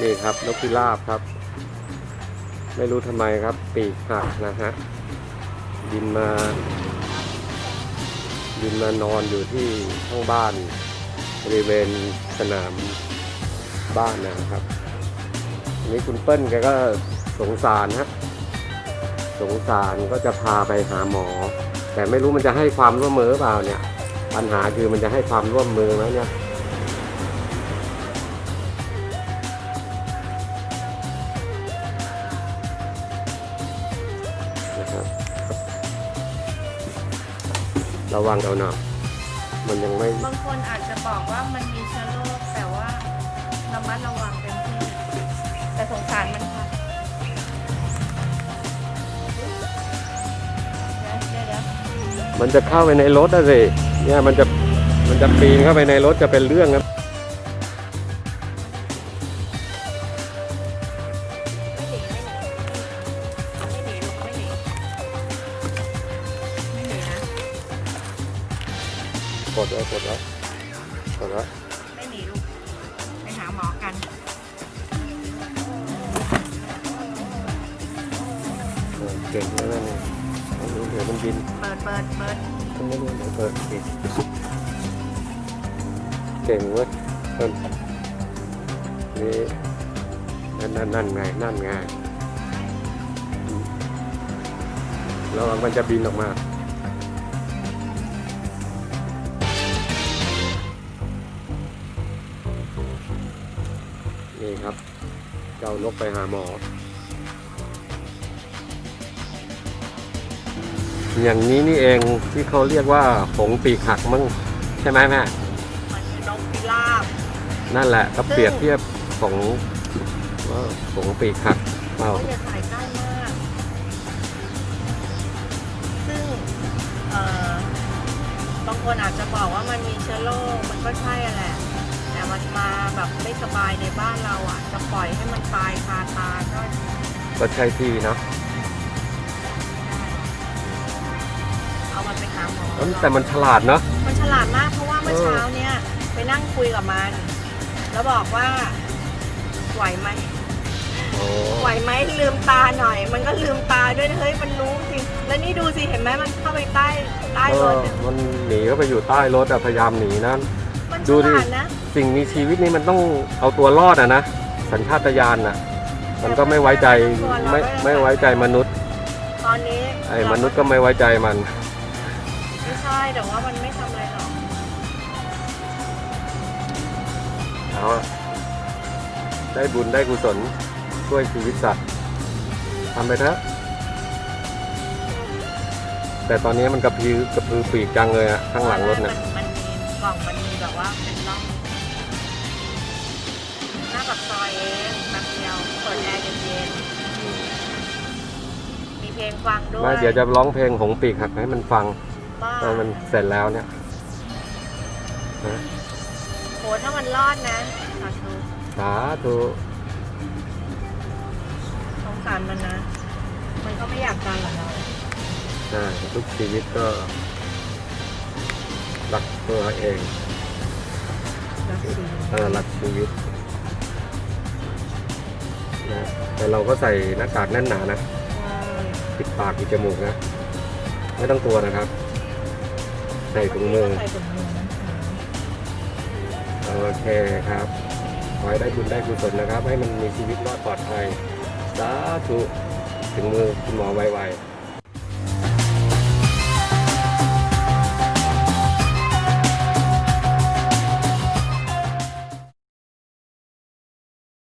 นี่ครับนกพิราบครับ ไม่รู้ทำไมครับปีกหักนะฮะบินมาบินมานอนอยู่ที่ข้างบ้านบริเวณสนามบ้านนะครับนนี้คุณเปิ้ลแกก็สงสารฮะสงสารก็จะพาไปหาหมอ แต่ไม่รู้มันจะให้ความร่วมมือเปล่าเนี่ย ปัญหาคือมันจะให้ความร่วมมือไหมเนี่ย รับระวังเอาหน่อยมันยังไม่บางคนอาจจะบอกว่ามันมีเชื้อโรคแต่ว่าระมัดระวังเต็มที่ แต่สงสารมันค่ะเดี๋ยวเดี๋ยวเดี๋ยวมันจะเข้าไปในรถอะสิเนี่ยมันจะมันจะปีนเข้าไปในรถจะเป็นเรื่องครั กดไว้กดไว้กดไว้ไม่หนีลูกไปหาหมอกัน เออเก่งแล้วนี่เอาดูเดี๋ยวมันบินเปิดเปิดเปิดมันไม่รู้เดี๋ยวเปิดปิดเก่งเว้ยเพิ่นนี่นั่นนั่นนั่นไงนั่นไงอืมระวังมันจะบินออกมา นี่ครับ เจ้านกไปหาหมอ อย่างนี้นี่เองที่เขาเรียกว่าผงปีกหักมั้งใช่ไหมแม่มันคือนกพิราบนั่นแหละก็เปรียบเทียบของว่าผงปีกหักเอาเขาจะถ่ายใกล้มาก ซึ่งเอ่อบางคนอาจจะบอกว่ามันมีเชื้อโรคมันก็ใช่แหละ มันมาแบบไม่สบายในบ้านเราอะ จะปล่อยให้มันตายคาตาก็ก็ใช่ที่เนาะเอามันไปหาหมอเอ้ยแต่มันฉลาดเนาะ มันฉลาดมากเพราะว่าเมื่อเออเช้าเนี่ย ไปนั่งคุยกับมัน แล้วบอกว่า ไหวไหมโอ้ไหวไหมลืมตาหน่อย มันก็ลืมตาด้วยนะเฮ้ยมันรู้จริงแล้วนี่ดูสิเห็นไหมมันเข้าไปใต้ใต้เอรอถเนี่ยมันหนีเข้าไปอยู่ใต้รถอะพยายามหนีนะมันดูฉดิลาดนะ สิ่งมีชีวิตนี่มันต้องเอาตัวรอดอะนะสัญชาตญาณอะมันก็ไม่ไว้ใจไม่ไม่ไว้ใจมนุษย์ ตอนนี้ไอ้มนุษย์ก็ไม่ไว้ใจมันไม่ใช่แต่ว่ามันไม่ทำอะไรหรอกเอาได้บุญได้กุศลช่วยชีวิตสัตว์ทำไปเถอะแต่ตอนนี้มันกระพือกระพือปีกจังเลยอะข้างหลังรถเนี่ยมันมันมีกล่องมันมีแบบว่าเป็นร่อง หน้าปากซอยเองแป๊บเดียวเปิดแอร์เย็นๆมีเพลงฟังด้วยไม่เดี๋ยวจะร้องเพลงหงปีกหักให้มันฟังบ้าตอนมันเสร็จแล้วเนี่ยนะโหถ้ามันรอดนะสาธุสาธุสงสารมันนะ มันก็ไม่อยากตายเหมือนเราใช่ทุกชีวิตก็รักตัวเองรักชีวิต เออรักชีวิต นะแต่เราก็ใส่หน้ากากแน่นหนานะปิดปากปิดจมูกนะ ไม่ต้องกลัวนะครับ ใส่ถุงมือ ใส่ถุงมือนะคะโอเคครับ ขอให้ได้บุญได้กุศลนะครับ ให้มันมีชีวิตรอดปลอดภัย สาธุ ถึงมือคุณหมอไวๆ